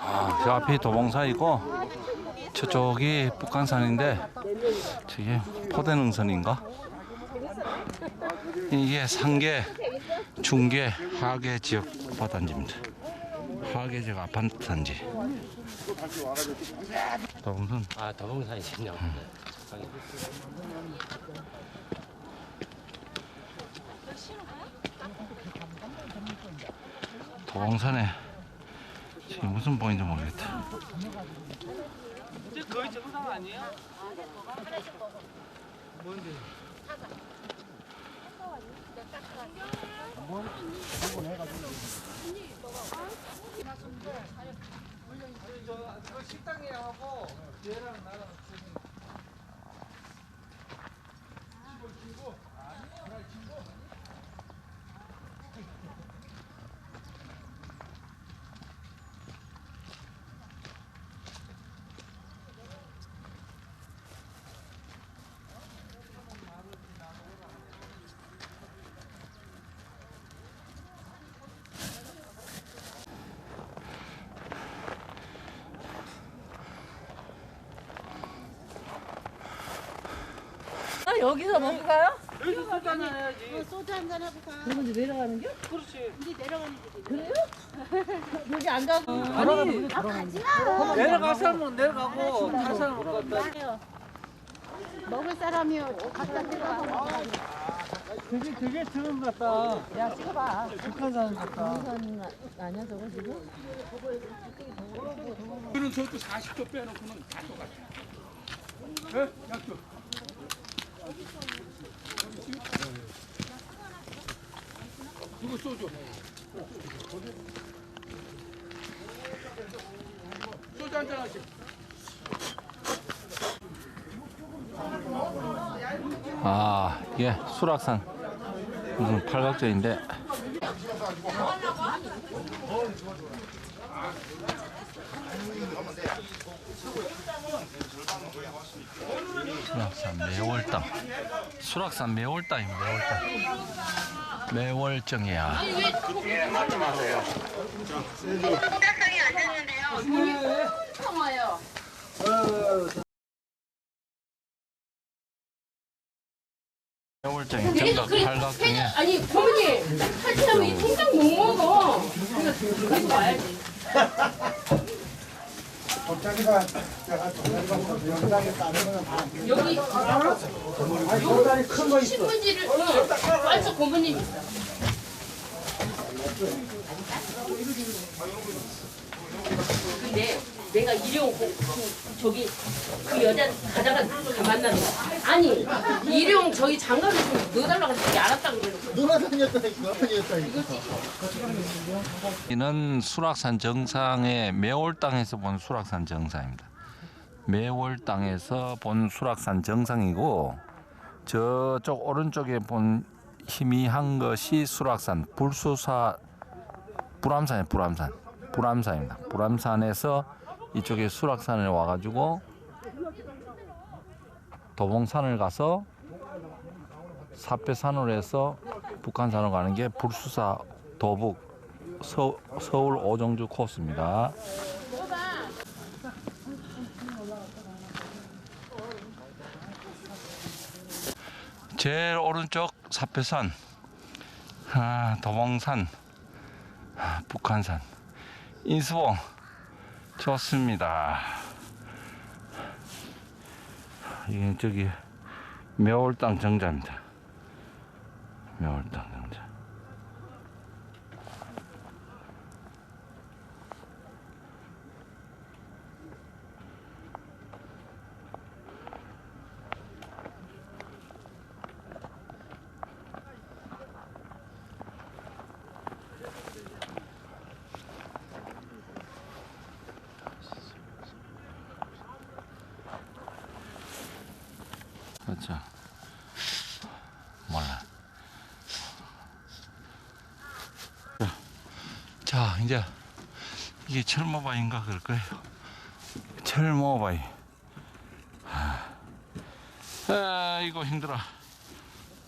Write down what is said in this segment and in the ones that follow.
아, 저 앞이 도봉산이고 저쪽이 북한산인데 저게 포대능선인가? 이게 상계, 중계, 하계 지역 아파트단지입니다. 지역 아파트 단지. 도봉산 아 더봉산이군요. 도봉산에 지금 무슨 보인지 모르겠다. 거의 정상 아니에요? 저 식당에 하고 얘랑 나랑 여기서 먹을까요? 여기서 소주 한잔 해야지. 소주 한잔 하고 가. 그럼 이제 내려가는 게? 그렇지. 이제 내려가는 길이. 그래요? 여기 안 가고. 아니 가지 마. 내려갈 사람은 내려가고 탈 사람은 갔다. 먹을 사람이요. 갖다 들어가. 되게 되게 처음 같다. 야, 찍어봐. 북한 사람 같다. 동선 아니야, 저거 지금? 그는 저도 40조 빼놓고는 다 똑같아. 예? 약도. 이거 소주. 소주 한 잔 하시. 아, 이게 수락산 무슨 팔각정인데 수락산 매월당 수락산 매월당이 매월당 매월정이야. 매월정이 정답 팔각정에 아니 고모님 탈출하면 이 통장 못 먹어. 그 러니까 그래서 와야지. 여기 여기 신문지를 응, 빨리 고모님 있어. 근데 내가 일용 고- 그 저기 그 여자 가다가 가 만나는 거 아니 일용 저기 장갑을 좀 넣어달라고 했더니 알았다고 그래놓고 누가 다녔다 이거 다녔다 이거 이는 수락산 정상의 매월당에서 본 수락산 정상입니다. 매월당에서 본 수락산 정상이고 저쪽 오른쪽에 본 희미한 것이 수락산 불수사 불암산이에요. 불암산. 불암산입니다. 불암산에서 이쪽에 수락산에 와가지고 도봉산을 가서 사패산으로 해서 북한산으로 가는 게 불수사 도북 서, 서울 오정주 코스입니다. 제일 오른쪽 사패산, 아, 도봉산, 아, 북한산, 인수봉, 좋습니다. 이게 저기 묘월당 정자입니다. 묘월당 자, 이제 이게 철모바인가 그럴 거예요. 철모바이. 아, 이거 힘들어.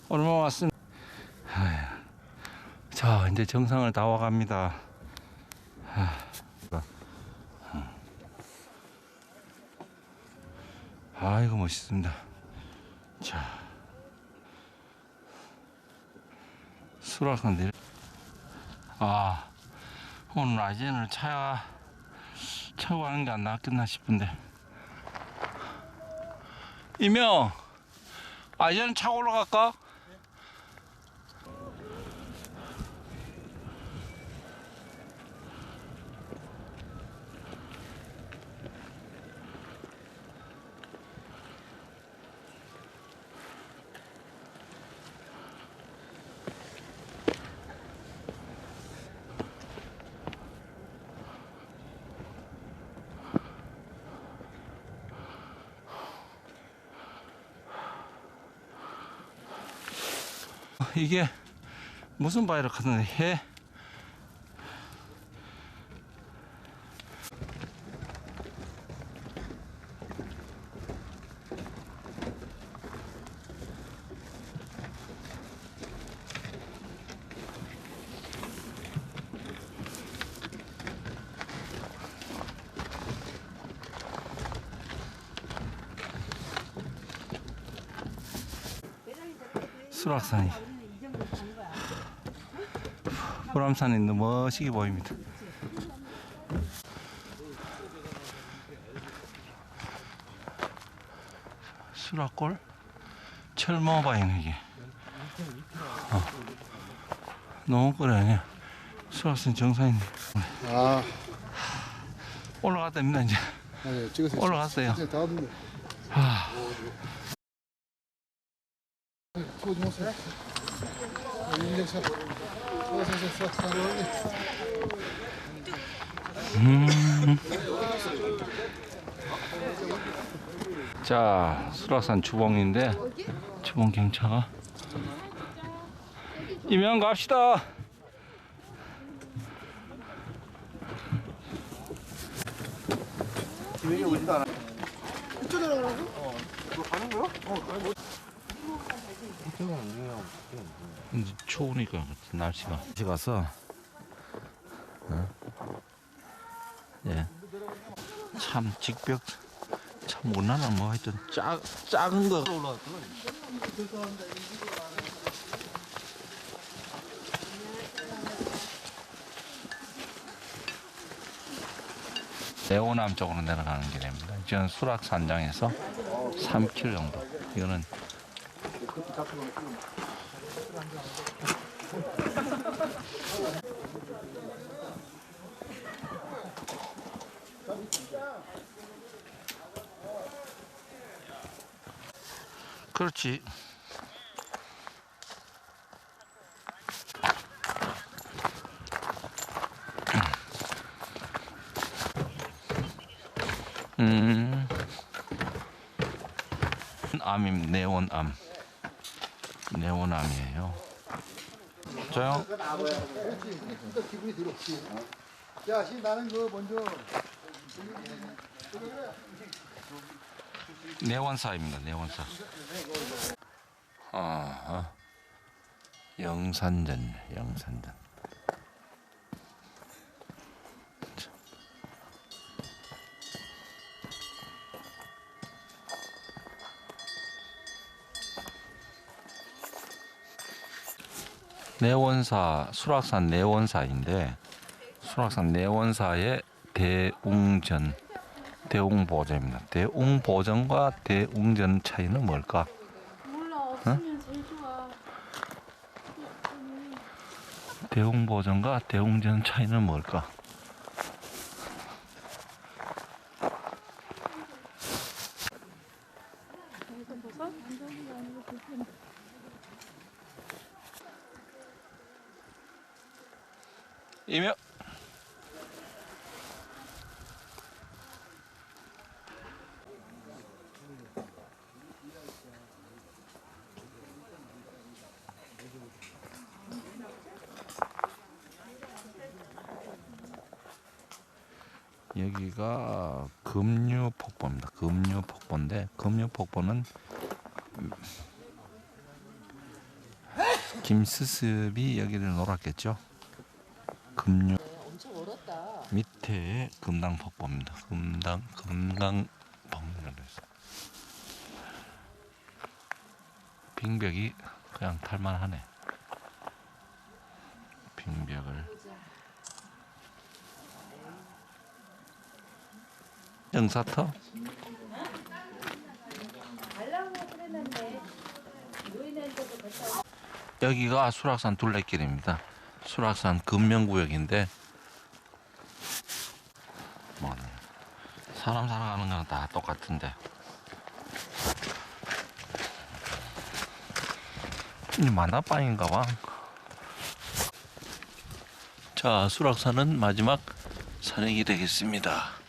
얼마 왔습니다. 자, 이제 정상을 다 와갑니다. 아, 아이고 멋있습니다. 자, 수락한 데 아, 오늘 아재는 차 차고 하는 게안 나왔겠나 싶은데. 이명, 아재는 차고 올라갈까? 이게 무슨 바이러 카던데 해? 수락산이 보람산이 너무 멋지게 보입니다. 수락골 철모바이네 이게. 어. 너무 거래 아니야. 수락산 정상인데 아, 올라갔답니다 이제. 아니, 찍으세요. 올라갔어요. 이제 다 왔는데. 아, 찍어 좀 오세요. 인증샷. 쏴. 자 수락산 주봉인데 주봉 경차가 이면 갑시다. 이 제 추우니까 날씨가 같이 가서 어? 예. 참 직벽 참 원하나 뭐 하여튼 작, 작은 거 내오남 쪽으로 내려가는 길입니다. 지금 수락산장에서 3km 정도. 이거는 그렇지. 음. 암임 네온암. 네온암이에요. 저요. 야, 씨, 나는 그 먼저. 네원사입니다. 네원사. 아, 영산전, 영산전. 내원사 수락산 내원사인데 수락산 내원사의 대웅전 대웅보전입니다. 대웅보전과 대웅전 차이는 뭘까? 몰라 없으면 제일 좋아. 대웅보전과 대웅전 차이는 뭘까? 이명 여기가 금류폭포입니다. 금류폭포인데 금류폭포는 김스습이 여기를 놀았겠죠. 엄청 얼었다. 밑에 금당 폭포입니다. 금당 금강 폭포라고 해서 빙벽이 그냥 탈만하네. 빙벽을 영사터 여기가 수락산 둘레길입니다. 수락산 금명구역인데 뭐 사람 살아가는 거는 다 똑같은데 이 만화방인가 봐. 자, 수락산은 마지막 산행이 되겠습니다.